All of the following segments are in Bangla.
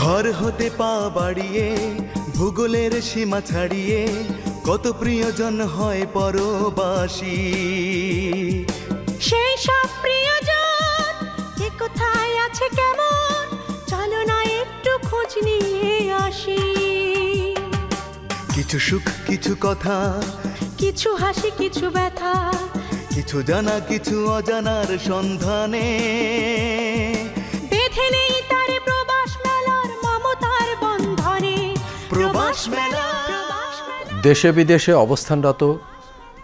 ঘর হতে পা বাড়িয়ে ভূগোলের সীমা ছাড়িয়ে কত প্রিয়জন হয় পরবাসী। সেই সব প্রিয়জন কে কোথায় আছে কেমন? চলো না একটু খোঁজ নিয়ে আসি। কিছু সুখ কিছু কথা কিছু হাসি কিছু ব্যথা কিছু জানা কিছু অজানার সন্ধানে। বেঁধে নেই দেশে বিদেশে অবস্থানরত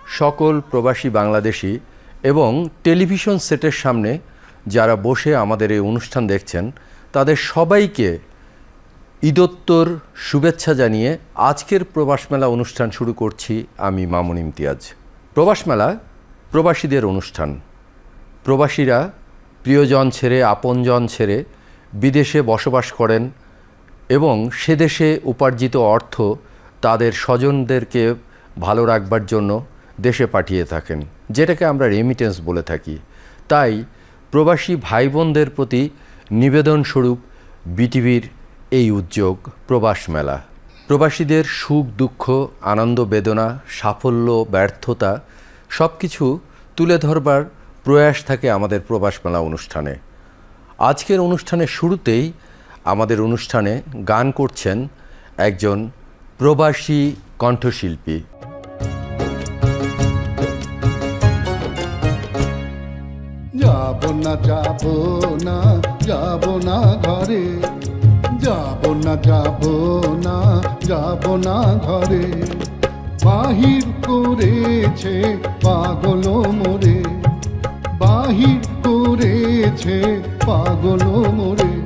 সকল প্রবাসী বাংলাদেশি এবং টেলিভিশন সেটের সামনে যারা বসে আমাদের এই অনুষ্ঠান দেখছেন, তাদের সবাইকে ঈদোত্তর শুভেচ্ছা জানিয়ে আজকের প্রবাস মেলা অনুষ্ঠান শুরু করছি আমি মামুন ইমতিয়াজ। প্রবাস মেলা প্রবাসীদের অনুষ্ঠান। প্রবাসীরা প্রিয়জন ছেড়ে, আপনজন ছেড়ে বিদেশে বসবাস করেন এবং সে দেশে উপার্জিত অর্থ তাদের স্বজনদেরকে ভালো রাখবার জন্য দেশে পাঠিয়ে থাকেন, যেটাকে আমরা রেমিটেন্স বলে থাকি। তাই প্রবাসী ভাই বোনদের প্রতি নিবেদনস্বরূপ বিটিভির এই উদ্যোগ প্রবাস মেলা। প্রবাসীদের সুখ, দুঃখ, আনন্দ, বেদনা, সাফল্য, ব্যর্থতা সব কিছু তুলে ধরবার প্রয়াস থাকে আমাদের প্রবাস মেলা অনুষ্ঠানে। আজকের অনুষ্ঠানের শুরুতেই আমাদের অনুষ্ঠানে গান করছেন একজন প্রবাসী কণ্ঠশিল্পী। যাব না যাব না যাব না ঘরে। যাব না যাব না যাব না ঘরে। বাহির করেছে পাগল মোরে। বাহির করেছে পাগল মোরে।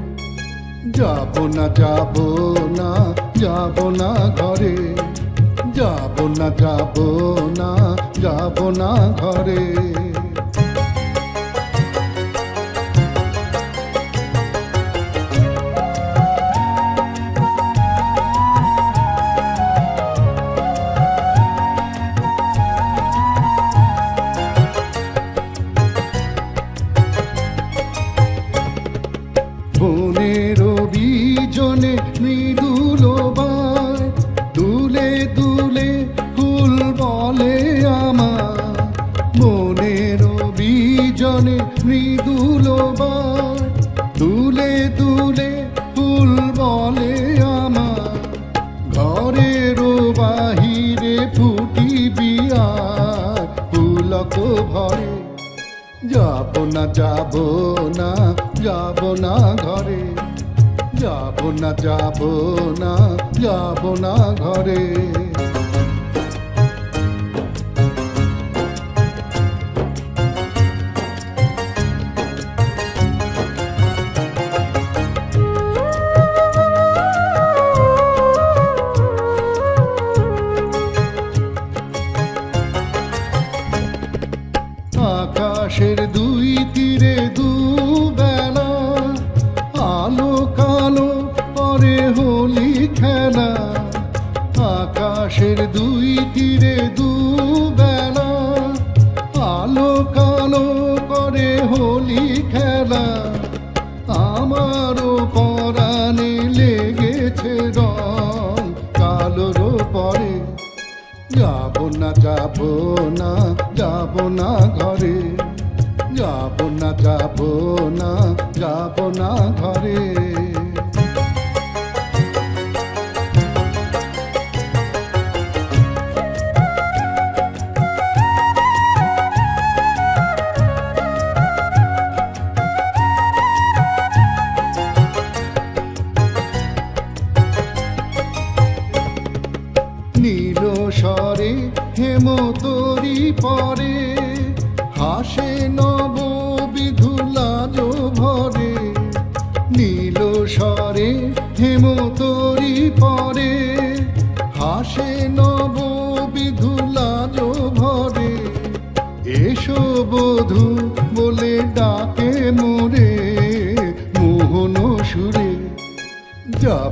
যাব না যাব না যাব না ঘরে। যাব না যাব না যাব না ঘরে। ঘরে যাব না যাব না যাব না ঘরে। যাব না যাব না যাব না ঘরে।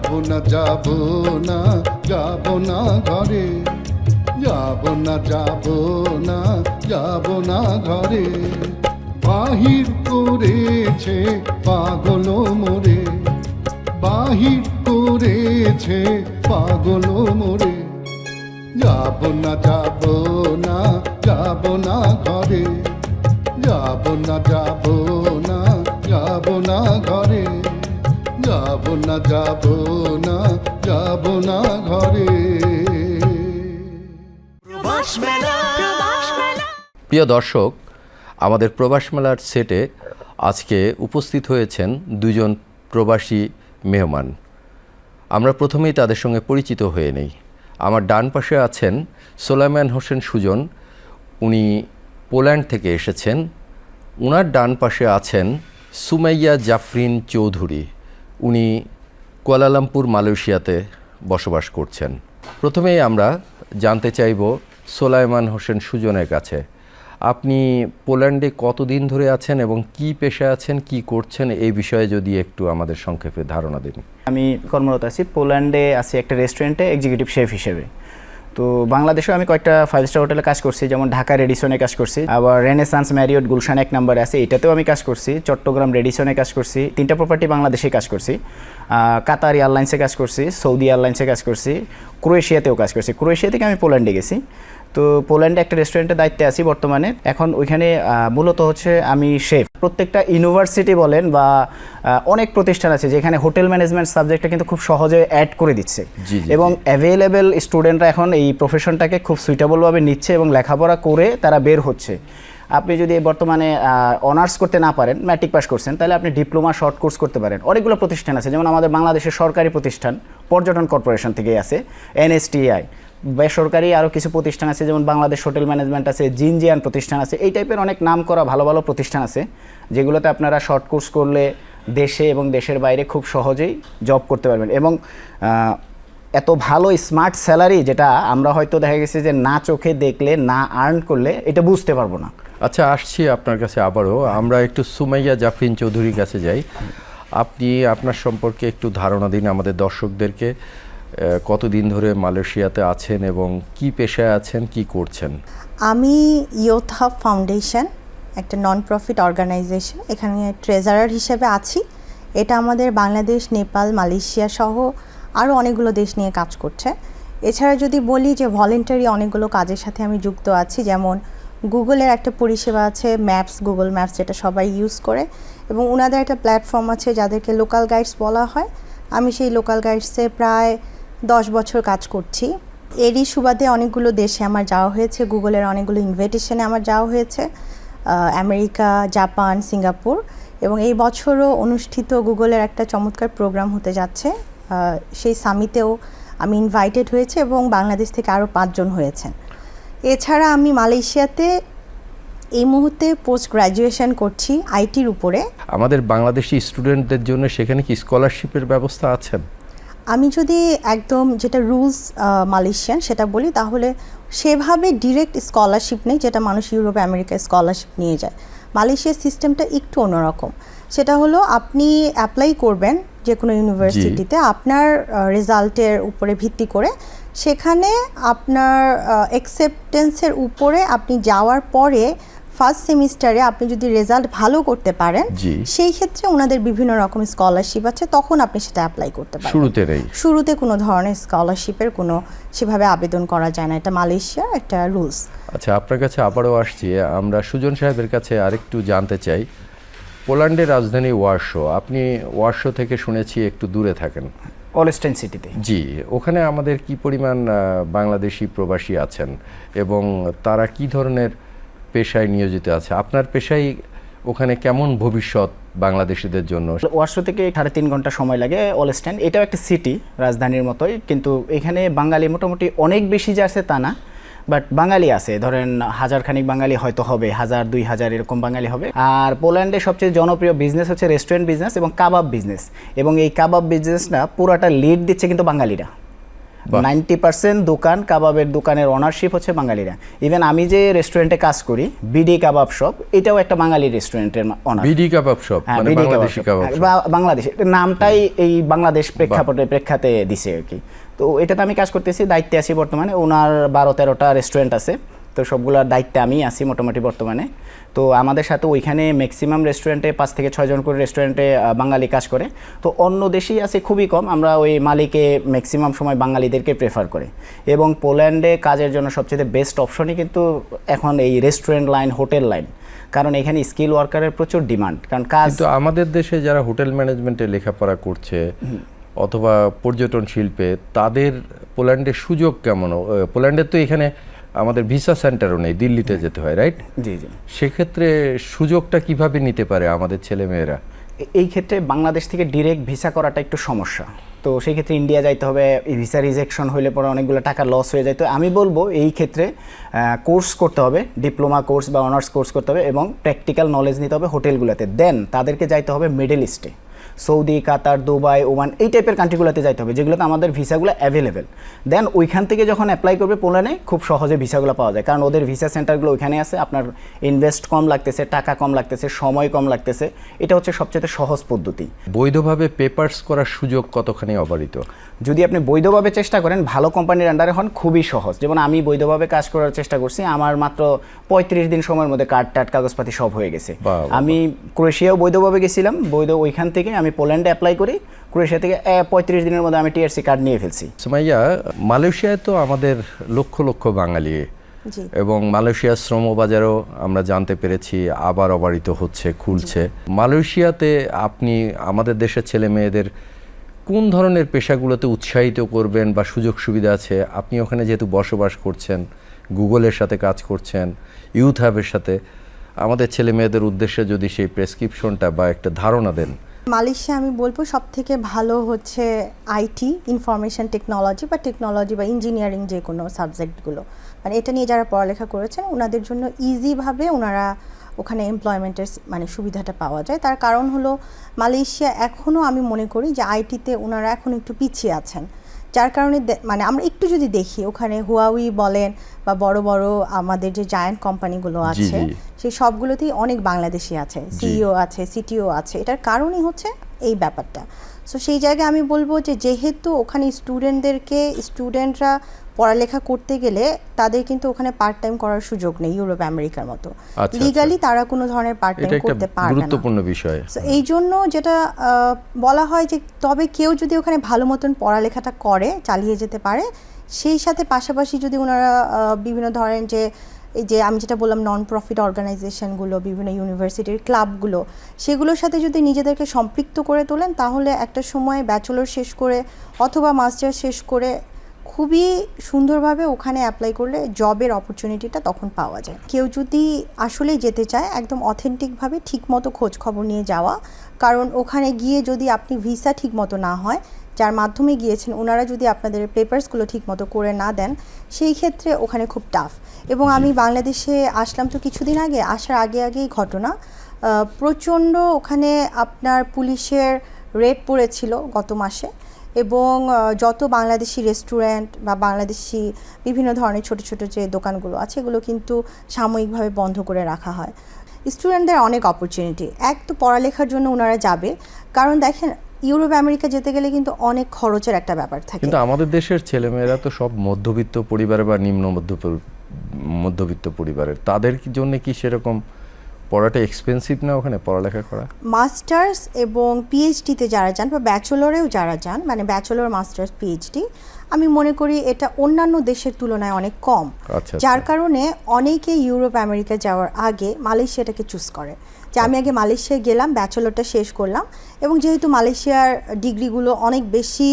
যাব না যাব না যাব না ঘরে। যাব না যাব না যাব না ঘরে। বাহির করেছে পাগল মোরে। বাহির করেছে পাগল মোরে। যাব না যাব না যাব না ঘরে। যাব না যাব না যাব না ঘরে। যাব না যাব না যাব না ঘরে। প্রবাস মেলা। প্রিয় দর্শক আমাদের প্রবাস মেলার সেটে আজকে উপস্থিত হয়েছেন দুজন প্রবাসী মেহমান। আমরা প্রথমেই তাদের সঙ্গে পরিচিত হয়ে নেই। আমার ডান পাশে আছেন সোলাইমান হোসেন সুজন। উনি পোল্যান্ড থেকে এসেছেন। উনার ডান পাশে আছেন সুমাইয়া জাফরিন চৌধুরী। উনি কুয়ালালামপুর, মালয়েশিয়াতে বসবাস করছেন। প্রথমেই আমরা জানতে চাইব সোলাইমান হোসেন সুজনের কাছে, আপনি পোল্যান্ডে কতদিন ধরে আছেন এবং কি পেশায় আছেন, কি করছেন, এই বিষয়ে যদি একটু আমাদের সংক্ষেপে ধারণা দিন। আমি কর্মরত আছি পোল্যান্ডে, আছি একটা রেস্টুরেন্টে, এক্সিকিউটিভ শেফ হিসেবে। তো বাংলাদেশেও আমি কয়েকটা ফাইভ স্টার হোটেলে কাজ করছি, যেমন ঢাকা রেডিসনে কাজ করছি, আবার রেনেসান্স ম্যারিয়ট গুলশান এক নম্বরে আছে, এটাতেও আমি কাজ করছি, চট্টগ্রাম রেডিসনে কাজ করছি, তিনটা প্রপার্টি বাংলাদেশে কাজ করছি কাতার এয়ারলাইন্সে কাজ করছি সৌদি এয়ারলাইন্সে কাজ করছি ক্রোয়েশিয়াতেও কাজ করছি ক্রোয়েশিয়া থেকে আমি পোল্যান্ডে গেছি। তো পোল্যান্ডে একটা রেস্টুরেন্টের দায়িত্বে আছি বর্তমানে। এখন ওইখানে মূলত হচ্ছে আমি শেফ। প্রত্যেকটা ইউনিভার্সিটি বলেন বা অনেক প্রতিষ্ঠান আছে যেখানে হোটেল ম্যানেজমেন্ট সাবজেক্টটা কিন্তু খুব সহজে অ্যাড করে দিচ্ছে। এবং অ্যাভেলেবেল স্টুডেন্টরা এখন এই প্রফেশনটাকে খুব সুইটেবলভাবে নিচ্ছে এবং লেখাপড়া করে তারা বের হচ্ছে। আপনি যদি বর্তমানে অনার্স করতে না পারেন ম্যাট্রিক পাস করছেন তাহলে আপনি ডিপ্লোমা শর্ট কোর্স করতে পারেন। অনেকগুলো প্রতিষ্ঠান আছে যেমন আমাদের বাংলাদেশের সরকারি প্রতিষ্ঠান পর্যটন কর্পোরেশন থেকে আছে এনএসটিআই বেসরকারি আরও কিছু প্রতিষ্ঠান আছে, যেমন বাংলাদেশ হোটেল ম্যানেজমেন্ট আছে, জিনজিয়ান প্রতিষ্ঠান আছে, এই টাইপের অনেক নাম করা ভালো ভালো প্রতিষ্ঠান আছে, যেগুলোতে আপনারা শর্ট কোর্স করলে দেশে এবং দেশের বাইরে খুব সহজেই জব করতে পারবেন। এবং এত ভালো স্মার্ট স্যালারি যেটা আমরা হয়তো দেখা গেছে যে না চোখে দেখলে, না আর্ন করলে এটা বুঝতে পারব না। আচ্ছা আসছি আপনার কাছে আবারও। আমরা একটু সুমাইয়া জাফরিন চৌধুরীর কাছে যাই। আপনি আপনার সম্পর্কে একটু ধারণা দিন আমাদের দর্শকদেরকে। কতদিন ধরে মালয়েশিয়াতে আছেন এবং কি পেশায় আছেন, কি করছেন? আমি ইয়ুথ হাব ফাউন্ডেশন, একটা নন প্রফিট অর্গানাইজেশন এখানে ট্রেজারার হিসেবে আছি। এটা আমাদের বাংলাদেশ, নেপাল, মালয়েশিয়া সহ আরও অনেকগুলো দেশ নিয়ে কাজ করছে। এছাড়া যদি বলি যে ভলেন্টারি অনেকগুলো কাজের সাথে আমি যুক্ত আছি, যেমন গুগলের একটা পরিষেবা আছে ম্যাপস গুগল ম্যাপস যেটা সবাই ইউজ করে, এবং ওনাদের একটা প্ল্যাটফর্ম আছে যাদেরকে লোকাল গাইডস বলা হয়। আমি সেই লোকাল গাইডসে প্রায় দশ বছর কাজ করছি। এরই সুবাদে অনেকগুলো দেশে আমার যাওয়া হয়েছে। গুগলের অনেকগুলো ইনভিটেশনে আমার যাওয়া হয়েছে। আমেরিকা, জাপান, সিঙ্গাপুর এবং এই বছরও অনুষ্ঠিত গুগলের একটা চমৎকার প্রোগ্রাম হতে যাচ্ছে। সেই সামিতেও আমি ইনভাইটেড হয়েছে এবং বাংলাদেশ থেকে আরও পাঁচজন হয়েছেন। এছাড়া আমি মালয়েশিয়াতে এই মুহূর্তে পোস্ট গ্র্যাজুয়েশন করছি আইটির উপরে। আমাদের বাংলাদেশি স্টুডেন্টদের জন্য সেখানে কি স্কলারশিপের ব্যবস্থা আছেন আমি যদি একদম যেটা রুলস মালয়েশিয়ান সেটা বলি তাহলে সেভাবে ডিরেক্ট স্কলারশিপ নেই যেটা মানুষ ইউরোপে আমেরিকায় স্কলারশিপ নিয়ে যায়। মালয়েশিয়ার সিস্টেমটা একটু অন্যরকম। সেটা হলো আপনি অ্যাপ্লাই করবেন যে কোনো ইউনিভার্সিটিতে আপনার রেজাল্টের উপরে ভিত্তি করে। সেখানে আপনার অ্যাকসেপ্টেন্সের উপরে আপনি যাওয়ার পরে ফার্স্ট সেমিস্টারে আপনি যদি রেজাল্ট ভালো করতে পারেন জি। সেই ক্ষেত্রে ওনাদের বিভিন্ন রকম স্কলারশিপ আছে তখন আপনি সেটা অ্যাপ্লাই করতে পারেন। শুরুতে শুরুতে কোনো ধরনের স্কলারশিপের কোনো সেভাবে আবেদন করা যায় না এটা মালয়েশিয়া একটা রুলস আচ্ছা আপনার কাছে আবারও আসছি আমরা সুজন সাহেবের কাছে আরেকটু জানতে চাই। পোল্যান্ডের রাজধানী ওয়ার্শো আপনি ওয়ার্শো থেকে শুনেছি একটু দূরে থাকেন। অলস্টেন সিটিতে জি ওখানে আমাদের কি পরিমাণ বাংলাদেশি প্রবাসী আছেন এবং তারা কি ধরনের পেশায় নিয়োজিত আছে। আপনার পেশায় ওখানে কেমন ভবিষ্যৎ বাংলাদেশিদের জন্য? ওয়ার্শো থেকে সাড়ে তিন ঘণ্টা সময় লাগে অলস্ট্যান্ড এটাও একটা সিটি রাজধানীর মতোই। কিন্তু এখানে বাঙালি মোটামুটি অনেক বেশি যে আছে তা না। বাট বাঙালি আছে। ধরেন হাজার খানিক বাঙালি হয়তো হবে, হাজার, দুই হাজার এরকম বাঙালি হবে। আর পোল্যান্ডে সবচেয়ে জনপ্রিয় বিজনেস হচ্ছে রেস্টুরেন্ট বিজনেস এবং কাবাব বিজনেস এবং এই কাবাব বিজনেসটা পুরাটা লিড দিচ্ছে কিন্তু বাঙালিরা। নাইনটি পার্সেন্ট দোকান কাবাবের দোকানের ওনারশিপ হচ্ছে বাঙালিরা। ইভেন আমি যে রেস্টুরেন্টে কাজ করি বিডি কাবাব শপ এটাও একটা বাঙালি রেস্টুরেন্টের ওনার বিডি কাবাব শপ হ্যাঁ, মানে বিডি কাবাব বাংলাদেশ নামটাই এই বাংলাদেশ প্রেক্ষাপটে প্রেক্ষাতে দিছে আর কি। তো এটাতে আমি কাজ করতেছি দায়িত্বে আছি বর্তমানে ওনার বারো তেরোটা রেস্টুরেন্ট আছে তো সবগুলোর দায়িত্বে আমি আছি মোটামুটি বর্তমানে। তো আমাদের সাথে ওইখানে ম্যাক্সিমাম রেস্টুরেন্টে পাঁচ থেকে ছয়জন করে রেস্টুরেন্টে বাঙালি কাজ করে। তো অন্য দেশেই আছে খুবই কম আমরা ওই মালিকে ম্যাক্সিমাম সময় বাঙালিদেরকে প্রেফার করে। এবং পোল্যান্ডে কাজের জন্য সবচেয়ে বেস্ট অপশনই কিন্তু এখন এই রেস্টুরেন্ট লাইন হোটেল লাইন কারণ এখানে স্কিল ওয়ার্কারের প্রচুর ডিমান্ড কারণ কাজ কিন্তু আমাদের দেশে যারা হোটেল ম্যানেজমেন্টে লেখাপড়া করছে অথবা পর্যটন শিল্পে তাদের পোল্যান্ডের সুযোগ কেমন? পোল্যান্ডের তো এখানে আমাদের ভিসা সেন্টারও নেই দিল্লিতে যেতে হয় রাইট জি জি। সেক্ষেত্রে সুযোগটা কীভাবে নিতে পারে আমাদের ছেলেমেয়েরা? এই ক্ষেত্রে বাংলাদেশ থেকে ডিরেক্ট ভিসা করাটা একটু সমস্যা। তো সেই ক্ষেত্রে ইন্ডিয়া যাইতে হবে ভিসা রিজেকশন হইলে পরে অনেকগুলো টাকা লস হয়ে যায় তো আমি বলব এই ক্ষেত্রে কোর্স করতে হবে ডিপ্লোমা কোর্স বা অনার্স কোর্স করতে হবে এবং প্র্যাকটিক্যাল নলেজ নিতে হবে হোটেলগুলোতে দেন তাদেরকে যাইতে হবে মিডল ইস্টে সৌদি কাতার দুবাই ওমান এই টাইপের কান্ট্রিগুলোতে যাইতে হবে যেগুলোতে আমাদের ভিসাগুলো অ্যাভেলেবেল দেন ওইখান থেকে যখন অ্যাপ্লাই করবে পোল্যান্ডে খুব সহজে ভিসাগুলো পাওয়া যায়। কারণ ওদের ভিসা সেন্টারগুলো ওইখানে আছে আপনার ইনভেস্ট কম লাগতেছে টাকা কম লাগতেছে সময় কম লাগতেছে। এটা হচ্ছে সবচেয়ে সহজ পদ্ধতি। বৈধভাবে পেপারস করার সুযোগ কতখানি অবারিত? যদি আপনি বৈধভাবে চেষ্টা করেন ভালো কোম্পানির আন্ডারে হন খুবই সহজ। যেমন আমি বৈধভাবে কাজ করার চেষ্টা করছি আমার মাত্র পঁয়ত্রিশ দিন সময়ের মধ্যে কার্ড টাট কাগজপাতি সব হয়ে গেছে। আমি ক্রোয়েশিয়াও বৈধভাবে গেছিলাম বৈধ ওইখান থেকে আমি পোল্যান্ডে অ্যাপ্লাই করি ক্রোয়েশিয়া থেকে পঁয়ত্রিশ দিনের মধ্যে আমি টিআরসি কার্ড নিয়ে ফেলছি। সুমাইয়া মালয়েশিয়ায় তো আমাদের লক্ষ লক্ষ বাঙালি। এবং মালয়েশিয়ার শ্রমবাজারও আমরা জানতে পেরেছি আবার অবারিত হচ্ছে খুলছে। মালয়েশিয়াতে আপনি আমাদের দেশের ছেলে মেয়েদের কোন ধরনের পেশাগুলোতে উৎসাহিত করবেন বা সুযোগ সুবিধা আছে? আপনি ওখানে যেহেতু বসবাস করছেন গুগলের সাথে কাজ করছেন ইউথ হাবের সাথে আমাদের ছেলে মেয়েদের উদ্দেশ্যে যদি সেই প্রেসক্রিপশনটা বা একটা ধারণা দেন। মালয়েশিয়া আমি বলব সব থেকে ভালো হচ্ছে আইটি ইনফরমেশন টেকনোলজি বা টেকনোলজি বা ইঞ্জিনিয়ারিং যে কোনো সাবজেক্টগুলো মানে এটা নিয়ে যারা পড়ালেখা করেছেন ওনাদের জন্য ইজিভাবে ওনারা ওখানে এমপ্লয়মেন্টের মানে সুবিধাটা পাওয়া যায়। তার কারণ হলো মালয়েশিয়া এখনও আমি মনে করি যে আইটিতে ওনারা এখন একটু পিছিয়ে আছেন। যার কারণে মানে আমরা একটু যদি দেখি ওখানে হুয়াউই বলেন বা বড় বড় আমাদের যে জায়ান্ট কোম্পানিগুলো আছে। সেই সবগুলোতেই অনেক বাংলাদেশি আছে সিইও আছে সিটিও আছে। এটার কারণই হচ্ছে এই ব্যাপারটা। সো সেই জায়গায় আমি বলব যে যেহেতু ওখানে স্টুডেন্টদেরকে স্টুডেন্টরা পড়ালেখা করতে গেলে তাদের কিন্তু ওখানে পার্ট টাইম করার সুযোগ নেই ইউরোপ আমেরিকার মতো। আচ্ছা। লিগালি তারা কোনো ধরনের পার্ট টাইম করতে পারবে না। গুরুত্বপূর্ণ বিষয়। এই জন্য যেটা বলা হয় যে তবে কেউ যদি ওখানে ভালো মতন পড়ালেখাটা করে চালিয়ে যেতে পারে সেই সাথে পাশাপাশি যদি ওনারা বিভিন্ন ধরেন যে এই যে আমি যেটা বললাম নন প্রফিট অর্গানাইজেশনগুলো বিভিন্ন ইউনিভার্সিটির ক্লাবগুলো সেগুলোর সাথে যদি নিজেদেরকে সম্পৃক্ত করে তোলেন, তাহলে একটা সময় ব্যাচেলর শেষ করে অথবা মাস্টার শেষ করে খুবই সুন্দরভাবে ওখানে অ্যাপ্লাই করলে জবের অপরচুনিটিটা তখন পাওয়া যায়। কেউ যদি আসলেই যেতে চায়, একদম অথেন্টিকভাবে ঠিকমতো খোঁজ খবর নিয়ে যাওয়া, কারণ ওখানে গিয়ে যদি আপনি ভিসা ঠিকমতো না হয় যার মাধ্যমে গিয়েছেন ওনারা যদি আপনাদের পেপারসগুলো ঠিকমতো করে না দেন সেই ক্ষেত্রে ওখানে খুব টাফ এবং আমি বাংলাদেশে আসলাম তো কিছুদিন আগে আসার আগে আগেই ঘটনা। প্রচণ্ড ওখানে আপনার পুলিশের রেড পড়েছিল গত মাসে এবং যত বাংলাদেশি রেস্টুরেন্ট বা বাংলাদেশি বিভিন্ন ধরনের ছোট ছোট যে দোকানগুলো আছে এগুলো কিন্তু সাময়িকভাবে বন্ধ করে রাখা হয়। স্টুডেন্টদের অনেক অপরচুনিটি এক তো পড়ালেখার জন্য ওনারা যাবে। কারণ দেখেন ইউরোপ আমেরিকা যেতে গেলে কিন্তু অনেক খরচের একটা ব্যাপার থাকে। কিন্তু আমাদের দেশের ছেলেমেয়েরা তো সব মধ্যবিত্ত পরিবার বা নিম্ন মধ্য মধ্যবিত্ত পরিবারের। তাদের জন্য কি সেরকম পড়াটা এক্সপেন্সিভ না ওখানে পড়ালেখা করা? মাস্টার্স এবং পিএইচডিতে যারা যান বা ব্যাচেলরেও যারা যান মানে ব্যাচেলর মাস্টার্স পিএইচডি আমি মনে করি এটা অন্যান্য দেশের তুলনায় অনেক কম। আচ্ছা, যার আচ্ছা। কারণে অনেকে ইউরোপ আমেরিকা যাওয়ার আগে মালয়েশিয়াটাকে চুজ করে। যে আমি আগে মালয়েশিয়ায় গেলাম ব্যাচেলরটা শেষ করলাম এবং যেহেতু মালয়েশিয়ার ডিগ্রিগুলো অনেক বেশি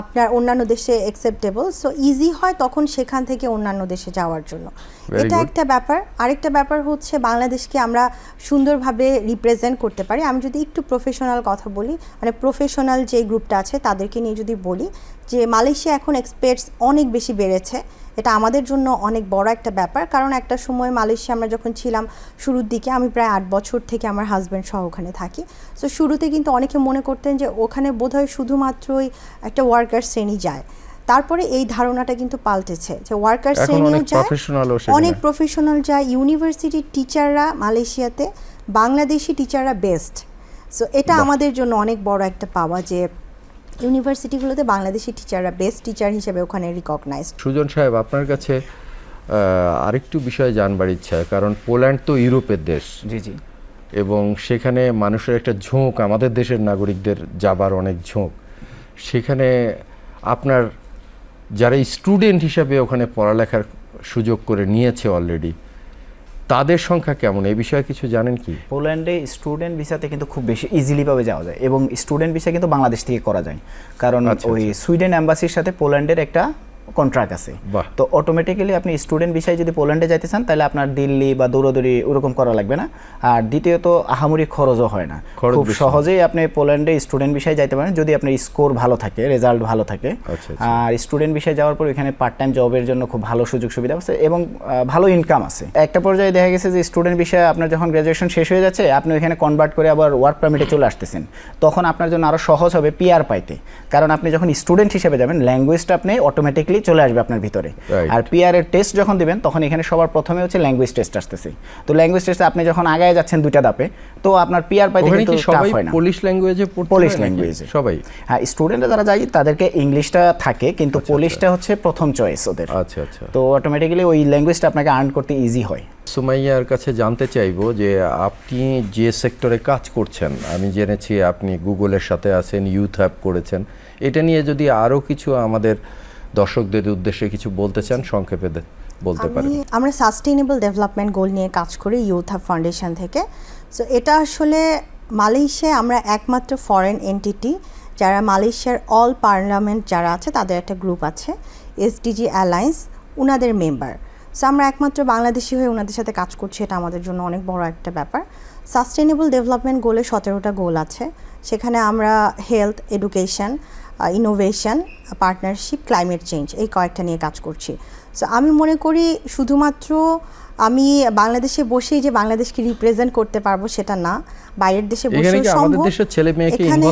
আপনার অন্যান্য দেশে অ্যাকসেপ্টেবল সো ইজি হয় তখন সেখান থেকে অন্যান্য দেশে যাওয়ার জন্য। এটা একটা ব্যাপার। আরেকটা ব্যাপার হচ্ছে বাংলাদেশকে আমরা সুন্দরভাবে রিপ্রেজেন্ট করতে পারি। আমি যদি একটু প্রফেশনাল কথা বলি মানে প্রফেশনাল যে গ্রুপটা আছে তাদেরকে নিয়ে যদি বলি যে মালয়েশিয়া এখন এক্সপের্টস অনেক বেশি বেড়েছে। এটা আমাদের জন্য অনেক বড় একটা ব্যাপার। কারণ একটা সময় মালয়েশিয়া আমরা যখন ছিলাম শুরুর দিকে আমি প্রায় আট বছর থেকে আমার হাজব্যান্ড সহ ওখানে থাকি। সো শুরুতে কিন্তু অনেকে মনে করতেন যে ওখানে বোধহয় শুধুমাত্রই একটা ওয়ার্কার শ্রেণি যায়। তারপরে এই ধারণাটা কিন্তু পাল্টেছে যে ওয়ার্কার শ্রেণীও যায় অনেক প্রফেশনাল যায়। ইউনিভার্সিটির টিচাররা মালয়েশিয়াতে বাংলাদেশি টিচাররা বেস্ট সো এটা আমাদের জন্য অনেক বড় একটা পাওয়া যে ইউনিভার্সিটিগুলোতে বাংলাদেশি টিচাররা বেস্ট টিচার হিসেবে ওখানে রিকগনাইজ সুজন সাহেব আপনার কাছে আরেকটু বিষয়ে জানবার ইচ্ছা কারণ পোল্যান্ড তো ইউরোপের দেশ। জি জি। এবং সেখানে মানুষের একটা ঝোঁক আমাদের দেশের নাগরিকদের যাবার অনেক ঝোঁক। সেখানে আপনার যারা স্টুডেন্ট হিসাবে ওখানে পড়ালেখার সুযোগ করে নিয়েছে অলরেডি তাদের সংখ্যা কেমন? এই বিষয়ে কিছু জানেন কি? পোল্যান্ডে স্টুডেন্ট ভিসাতে কিন্তু খুব বেশি ইজিলি ভাবে যাওয়া যায় এবং স্টুডেন্ট ভিসা কিন্তু বাংলাদেশ থেকে করা যায়। কারণ আচ্ছা, ওই সুইডেন অ্যাম্বাসির সাথে পোল্যান্ডের একটা কন্ট্রাক্ট আছে। তো অটোমেটিক্যালি আপনি স্টুডেন্ট বিষয়ে যদি পোল্যান্ডে যাইতে চান তাহলে আপনার দিল্লি বা দৌড়াদৌড়ি ওরকম করা লাগবে না। আর দ্বিতীয়ত আহামরি খরচও হয় না। খুব সহজেই আপনি পোল্যান্ডে স্টুডেন্ট বিষয়ে যাইতে পারেন যদি আপনার স্কোর ভালো থাকে রেজাল্ট ভালো থাকে। আচ্ছা, আচ্ছা। আর স্টুডেন্ট বিষয়ে যাওয়ার পর এখানে পার্ট টাইম জবের জন্য খুব ভালো সুযোগ সুবিধা আছে এবং ভালো ইনকাম আছে। একটা পর্যায়ে দেখা গেছে যে স্টুডেন্ট বিষয়ে আপনার যখন গ্র্যাজুয়েশন শেষ হয়ে যাচ্ছে আপনি ওইখানে কনভার্ট করে আবার ওয়ার্ক পারমিটে চলে আসতেছেন। তখন আপনার জন্য আরও সহজ হবে পিআর পাইতে। কারণ আপনি যখন স্টুডেন্ট হিসেবে যাবেন ল্যাঙ্গুয়েজটা আপনি অটোমেটিকলি চলে আসবে আপনার ভিতরে। আর পিআর এর টেস্ট যখন দিবেন তখন এখানে সবার প্রথমে হচ্ছে ল্যাঙ্গুয়েজ টেস্ট আসতেছে। তো ল্যাঙ্গুয়েজ টেস্টে আপনি যখন আগায় যাচ্ছেন দুইটা ধাপে তো আপনার পিআর পাইতে কিন্তু টাফ সবাই হয় না। পোলিশ ল্যাঙ্গুয়েজে পোলিশ ল্যাঙ্গুয়েজে সবাই? হ্যাঁ স্টুডেন্টরা যারা যায় তাদেরকে ইংলিশটা থাকে কিন্তু পোলিশটা হচ্ছে প্রথম চয়েস ওদের। আচ্ছা আচ্ছা। তো অটোমেটিক্যালি ওই ল্যাঙ্গুয়েজটা আপনাকে আর্ন করতে ইজি হয়। সুমাইয়ার কাছে জানতে চাইব যে আপনি যে সেক্টরে কাজ করছেন আমি জেনেছি আপনি গুগলের সাথে আছেন ইউথ অ্যাপ করেছেন এটা নিয়ে যদি আরও কিছু আমাদের দর্শকদের উদ্দেশ্যে কিছু বলতে চান সংক্ষেপে বলতে পারেন। আমরা সাস্টেইনেবল ডেভেলপমেন্ট গোল নিয়ে কাজ করি ইউথ হাব ফাউন্ডেশন থেকে। সো এটা আসলে মালয়েশিয়ায় আমরা একমাত্র ফরেন এন্টিটি যারা মালয়েশিয়ার অল পার্লামেন্ট যারা আছে তাদের একটা গ্রুপ আছে এসডিজি অ্যালায়েন্স ওনাদের মেম্বার সো আমরা একমাত্র বাংলাদেশি হয়ে ওনাদের সাথে কাজ করছি এটা আমাদের জন্য অনেক বড় একটা ব্যাপার। সাস্টেইনেবল ডেভেলপমেন্ট গোলে সতেরোটা গোল আছে। সেখানে আমরা health education innovation partnership climate change এই কয়েকটা নিয়ে কাজ করছি। সো আমি মনে করি শুধুমাত্র আমি বাংলাদেশে বসেই যে বাংলাদেশকে রিপ্রেজেন্ট করতে পারব সেটা না বাইরের দেশে বসে সম্ভব। এখানে-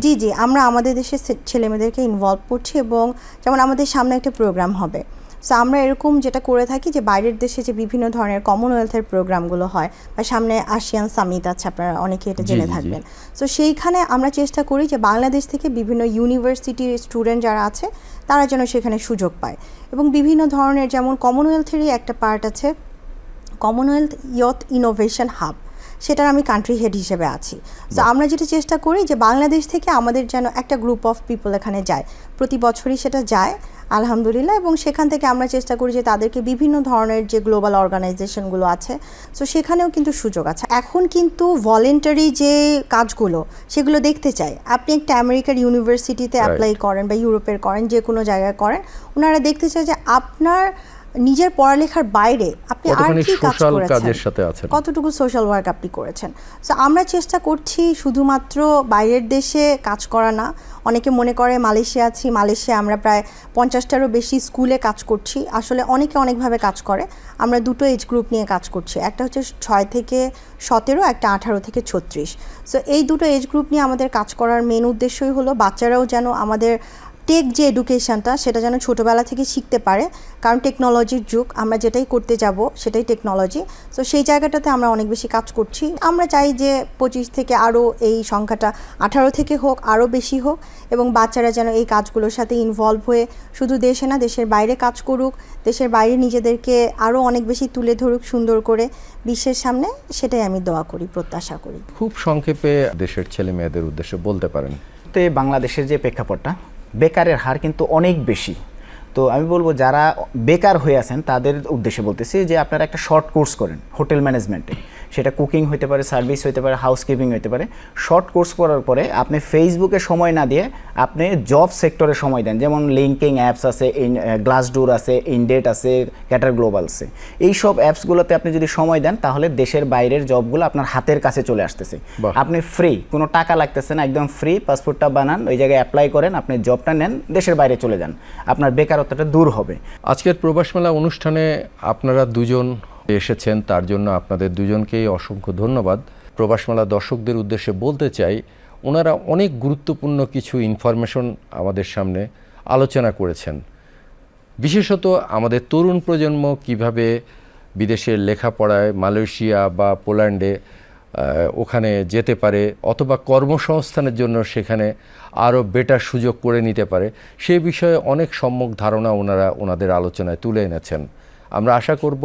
জি জি আমরা আমাদের দেশের ছেলে মেয়েদেরকে ইনভলভ করছি এবং যেমন আমাদের সামনে একটা প্রোগ্রাম হবে। সো আমরা এরকম যেটা করে থাকি যে বাইরের দেশে যে বিভিন্ন ধরনের কমনওয়েলথের প্রোগ্রামগুলো হয় বা সামনে আসিয়ান সামিট আছে আপনারা অনেকে এটা জেনে। থাকবেন। সো সেইখানে আমরা চেষ্টা করি যে বাংলাদেশ থেকে বিভিন্ন ইউনিভার্সিটির স্টুডেন্ট যারা আছে তারা যেন সেখানে সুযোগ পায়। এবং বিভিন্ন ধরনের যেমন কমনওয়েলথেরই একটা পার্ট আছে কমনওয়েলথ ইয়থ ইনোভেশন হাব সেটার আমি কান্ট্রি হেড হিসেবে আছি। তো আমরা যেটা চেষ্টা করি যে বাংলাদেশ থেকে আমাদের যেন একটা গ্রুপ অফ পিপল এখানে যায়। প্রতি বছরই সেটা যায় আলহামদুলিল্লাহ এবং সেখান থেকে আমরা চেষ্টা করি যে তাদেরকে বিভিন্ন ধরনের যে গ্লোবাল অর্গানাইজেশনগুলো আছে সো সেখানেও কিন্তু সুযোগ আছে। এখন কিন্তু ভলেন্টারি যে কাজগুলো সেগুলো দেখতে চাই। আপনি একটা আমেরিকার ইউনিভার্সিটিতে অ্যাপ্লাই করেন বা ইউরোপের করেন যে কোনো জায়গায় করেন ওনারা দেখতে চায় যে আপনার নিজের পড়ালেখার বাইরে আপনি আর কি কাজ করেছেন? কাজের সাথে আছেন? কতটুকু সোশ্যাল ওয়ার্ক আপনি করেছেন? সো আমরা চেষ্টা করছি শুধুমাত্র বাইরের দেশে কাজ করা না। অনেকে মনে করে মালয়েশিয়া আছি মালয়েশিয়া আমরা প্রায় পঞ্চাশটারও বেশি স্কুলে কাজ করছি। আসলে অনেকে অনেকভাবে কাজ করে। আমরা দুটো এজ গ্রুপ নিয়ে কাজ করছি। একটা হচ্ছে ছয় থেকে সতেরো একটা আঠারো থেকে ছত্রিশ। সো এই দুটো এজ গ্রুপ নিয়ে আমাদের কাজ করার মেন উদ্দেশ্যই হলো বাচ্চারাও যেন আমাদের টেক যে এডুকেশনটা সেটা যেন ছোটোবেলা থেকে শিখতে পারে কারণ টেকনোলজির যুগ আমরা যেটাই করতে যাব সেটাই টেকনোলজি তো সেই জায়গাটাতে আমরা অনেক বেশি কাজ করছি। আমরা চাই যে পঁচিশ থেকে আরও এই সংখ্যাটা আঠারো থেকে হোক আরও বেশি হোক এবং বাচ্চারা যেন এই কাজগুলোর সাথে ইনভলভ হয়ে শুধু দেশে না দেশের বাইরে কাজ করুক দেশের বাইরে নিজেদেরকে আরও অনেক বেশি তুলে ধরুক সুন্দর করে বিশ্বের সামনে সেটাই আমি দোয়া করি প্রত্যাশা করি। খুব সংক্ষেপে দেশের ছেলে মেয়েদের উদ্দেশ্যে বলতে পারেন। তে বাংলাদেশের যে প্রেক্ষাপটটা বেকারের হার কিন্তু অনেক বেশি। তো আমি বলব যারা বেকার হয়ে আছেন, তাদের উদ্দেশ্যে বলতেছি যে আপনারা একটা শর্ট কোর্স করেন হোটেল ম্যানেজমেন্টে। সেটা কুকিং হতে পারে সার্ভিস হতে পারে হাউসকিপিং হতে পারে। শর্ট কোর্স করার পরে আপনি ফেসবুকে সময় না দিয়ে আপনি জব সেক্টরে সময় দেন। যেমন লিঙ্কিং অ্যাপস আছে গ্লাসডোর আছে ইনডেট আছে ক্যাটার গ্লোবাল আছে। এই সব অ্যাপসগুলোতে আপনি যদি সময় দেন তাহলে দেশের বাইরের জবগুলো আপনার হাতের কাছে চলে আসতেছে। আপনি ফ্রি কোনো টাকা লাগতেছে না একদম ফ্রি পাসপোর্টটা বানান ওই জায়গায় অ্যাপ্লাই করেন আপনি জবটা নেন দেশের বাইরে চলে যান। আপনার বেকারত্বটা দূর হবে। আজকের প্রবাস মেলা অনুষ্ঠানে আপনারা দুজন এসেছেন, তার জন্য আপনাদের দুজনকেই অসংখ্য ধন্যবাদ। প্রবাস মেলা দর্শকদের উদ্দেশ্যে বলতে চাই, ওনারা অনেক গুরুত্বপূর্ণ কিছু ইনফরমেশন আমাদের সামনে আলোচনা করেছেন। বিশেষত আমাদের তরুণ প্রজন্ম কীভাবে বিদেশের লেখাপড়ায় মালয়েশিয়া বা পোল্যান্ডে ওখানে যেতে পারে অথবা কর্মসংস্থানের জন্য সেখানে আরও বেটার সুযোগ করে নিতে পারে, সে বিষয়ে অনেক সম্যক ধারণা ওনারা ওনাদের আলোচনায় তুলে এনেছেন। আমরা আশা করব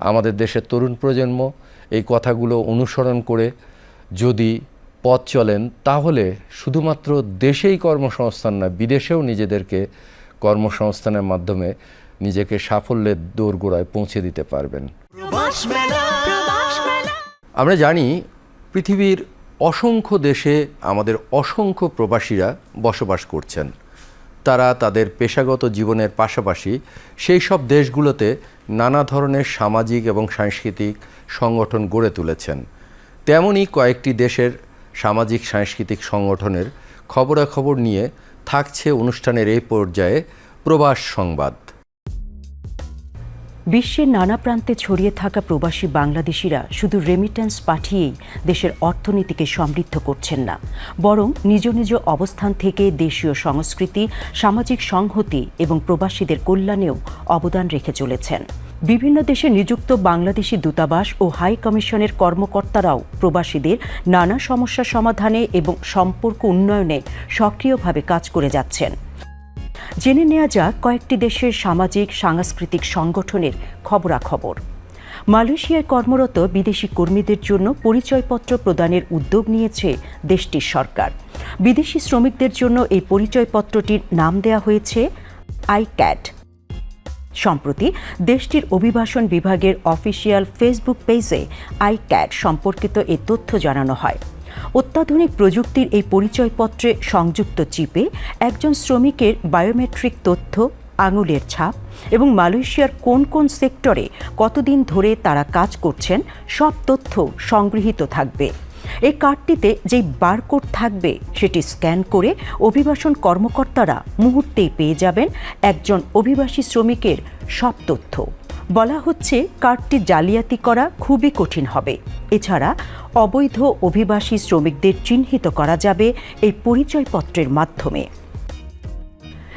আমাদের দেশের তরুণ প্রজন্ম এই কথাগুলো অনুসরণ করে যদি পথ চলেন তাহলে শুধুমাত্র দেশেই কর্মসংস্থান না বিদেশেও নিজেদেরকে কর্মসংস্থানের মাধ্যমে নিজেকে সাফল্যের দোরগোড়ায় পৌঁছে দিতে পারবেন। আমরা জানি পৃথিবীর অসংখ্য দেশে আমাদের অসংখ্য প্রবাসীরা বসবাস করছেন। তারা তাদের পেশাগত জীবনের পাশাপাশি সেই সব দেশগুলোতে নানা ধরনের সামাজিক এবং সাংস্কৃতিক সংগঠন গড়ে তুলেছেন। তেমনই কয়েকটি দেশের সামাজিক সাংস্কৃতিক সংগঠনের খবরাখবর নিয়ে থাকছে অনুষ্ঠানের এই পর্যায়ে প্রবাস সংবাদ। বিশ্বের নানা প্রান্তে ছড়িয়ে থাকা প্রবাসী বাংলাদেশিরা শুধু রেমিট্যান্স পাঠিয়েই দেশের অর্থনীতিকে সমৃদ্ধ করছেন না, বরং নিজ নিজ অবস্থান থেকে দেশীয় সংস্কৃতি, সামাজিক সংহতি এবং প্রবাসীদের কল্যাণেও অবদান রেখে চলেছেন। বিভিন্ন দেশে নিযুক্ত বাংলাদেশি দূতাবাস ও হাই কমিশনের কর্মকর্তারাও প্রবাসীদের নানা সমস্যা সমাধানে এবং সম্পর্ক উন্নয়নে সক্রিয়ভাবে কাজ করে যাচ্ছেন। জেনে নেওয়া যাক কয়েকটি দেশের সামাজিক, সাংস্কৃতিক সংগঠনের খবরাখবর। মালয়েশিয়ায় কর্মরত বিদেশি কর্মীদের জন্য পরিচয়পত্র প্রদানের উদ্যোগ নিয়েছে দেশটির সরকার। বিদেশি শ্রমিকদের জন্য এই পরিচয়পত্রটির নাম দেওয়া হয়েছে আইক্যাট। সম্প্রতি দেশটির অভিবাসন বিভাগের অফিসিয়াল ফেসবুক পেজে আইক্যাট সম্পর্কিত এ তথ্য জানানো হয়। অত্যাধুনিক প্রযুক্তির এই পরিচয়পত্রে সংযুক্ত চিপে একজন শ্রমিকের বায়োমেট্রিক তথ্য, আঙুলের ছাপ এবং মালয়েশিয়ার কোন কোন সেক্টরে কতদিন ধরে তারা কাজ করছেন, সব তথ্য সংগৃহীত থাকবে। এই কার্ডটিতে যেই বারকোড থাকবে, সেটি স্ক্যান করে অভিবাসন কর্মকর্তারা মুহূর্তেই পেয়ে যাবেন একজন অভিবাসী শ্রমিকের সব তথ্য। বলা হচ্ছে কার্ডটি জালিয়াতি করা খুবই কঠিন হবে। এছাড়া অবৈধ অভিবাসী শ্রমিকদের চিহ্নিত করা যাবে এই পরিচয়পত্রের মাধ্যমে।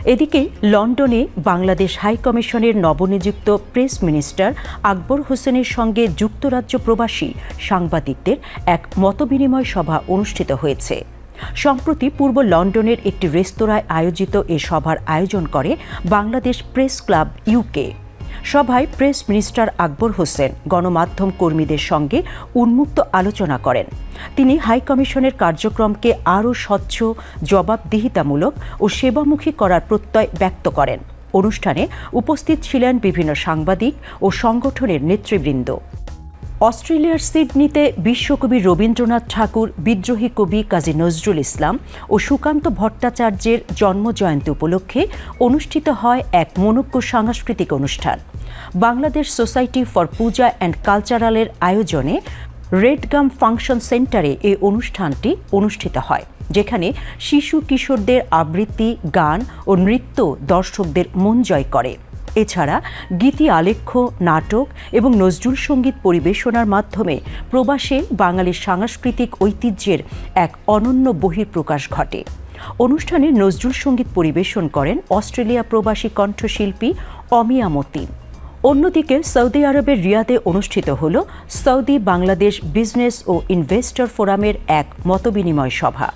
এদিকে লন্ডনে বাংলাদেশ হাই কমিশনের নবনিযুক্ত প্রেস মিনিস্টার আকবর হোসেনের সঙ্গে যুক্তরাজ্য প্রবাসী সাংবাদিকদের এক মতবিনিময় সভা অনুষ্ঠিত হয়েছে। সম্প্রতি পূর্ব লন্ডনের একটি রেস্তোরাঁয় আয়োজিত এ সভার আয়োজন করে বাংলাদেশ প্রেস ক্লাব ইউকে। সভায় প্রেস মিনিস্টার আকবর হোসেন, গণমাধ্যম কর্মীদের সঙ্গে উন্মুক্ত আলোচনা করেন। তিনি হাইকমিশনের কার্যক্রমকে আরও স্বচ্ছ, জবাবদিহিতামূলক ও সেবামুখী করার প্রত্যয় ব্যক্ত করেন। অনুষ্ঠানে উপস্থিত ছিলেন বিভিন্ন সাংবাদিক ও সংগঠনের নেতৃবৃন্দ। অস্ট্রেলিয়ার সিডনিতে বিশ্বকবি রবীন্দ্রনাথ ঠাকুর, বিদ্রোহী কবি কাজী নজরুল ইসলাম ও সুকান্ত ভট্টাচার্যের জন্মজয়ন্তী উপলক্ষে অনুষ্ঠিত হয় এক মনোজ্ঞ সাংস্কৃতিক অনুষ্ঠান। Bangladesh society for Puja and কালচারালের আয়োজনে রেডগাম ফাংশন সেন্টারে এই অনুষ্ঠানটি অনুষ্ঠিত হয়, যেখানে শিশু কিশোরদের আবৃত্তি, গান ও নৃত্য দর্শকদের মন জয় করে। এছাড়া গীতি আলেখ্য, নাটক এবং নজরুল সংগীত পরিবেশনার মাধ্যমে প্রবাসে বাঙালির সাংস্কৃতিক ঐতিহ্যের এক অনন্য বহিঃপ্রকাশ ঘটে। অনুষ্ঠানে নজরুল সংগীত পরিবেশন করেন অস্ট্রেলিয়া প্রবাসী কণ্ঠশিল্পী অমিয়া মতিন। অন্যদিকে সৌদি আরবের রিয়াদে অনুষ্ঠিত হল সৌদি বাংলাদেশ বিজনেস ও ইনভেস্টর ফোরামের এক মতবিনিময় সভা।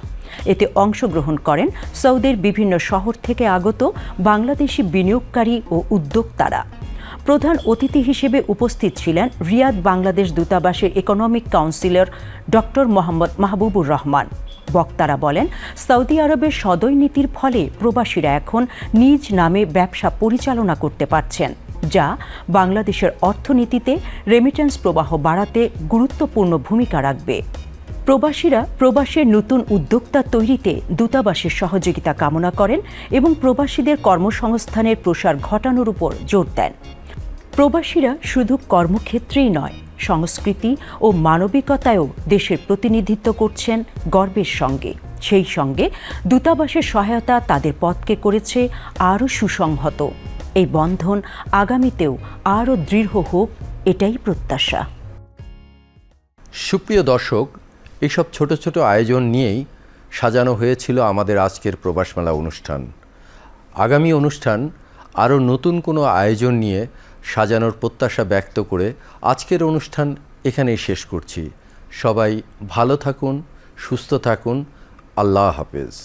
এতে অংশগ্রহণ করেন সৌদির বিভিন্ন শহর থেকে আগত বাংলাদেশি বিনিয়োগকারী ও উদ্যোক্তারা। প্রধান অতিথি হিসেবে উপস্থিত ছিলেন রিয়াদ বাংলাদেশ দূতাবাসের economic counsellor doctor Mohammad Mahbubur Rahman. বক্তারা বলেন, সৌদি আরবের সদয় নীতির ফলে প্রবাসীরা এখন নিজ নামে ব্যবসা পরিচালনা করতে পারছেন, যা বাংলাদেশের অর্থনীতিতে রেমিটেন্স প্রবাহ বাড়াতে গুরুত্বপূর্ণ ভূমিকা রাখবে। প্রবাসীরা প্রবাসের নতুন উদ্যোক্তা তৈরিতে দূতাবাসের সহযোগিতা কামনা করেন এবং প্রবাসীদের কর্মসংস্থানের প্রসার ঘটানোর উপর জোর দেন। প্রবাসীরা শুধু কর্মক্ষেত্রেই নয়, সংস্কৃতি ও মানবিকতায়ও দেশের প্রতিনিধিত্ব করছেন গর্বের সঙ্গে। সেই সঙ্গে দূতাবাসের সহায়তা তাদের পথকে করেছে আরও সুসংহত। এই বন্ধন আগামীতেও আরও দৃঢ় হোক, এটাই প্রত্যাশা। সুপ্রিয় দর্শক এইসব ছোট ছোট আয়োজন নিয়েই সাজানো হয়েছিল আমাদের আজকের প্রবাস মেলা অনুষ্ঠান। আগামী অনুষ্ঠান আরও নতুন কোনো আয়োজন নিয়ে সাজানোর প্রত্যাশা ব্যক্ত করে আজকের অনুষ্ঠান এখানেই শেষ করছি। সবাই ভালো থাকুন, সুস্থ থাকুন, আল্লাহ হাফেজ।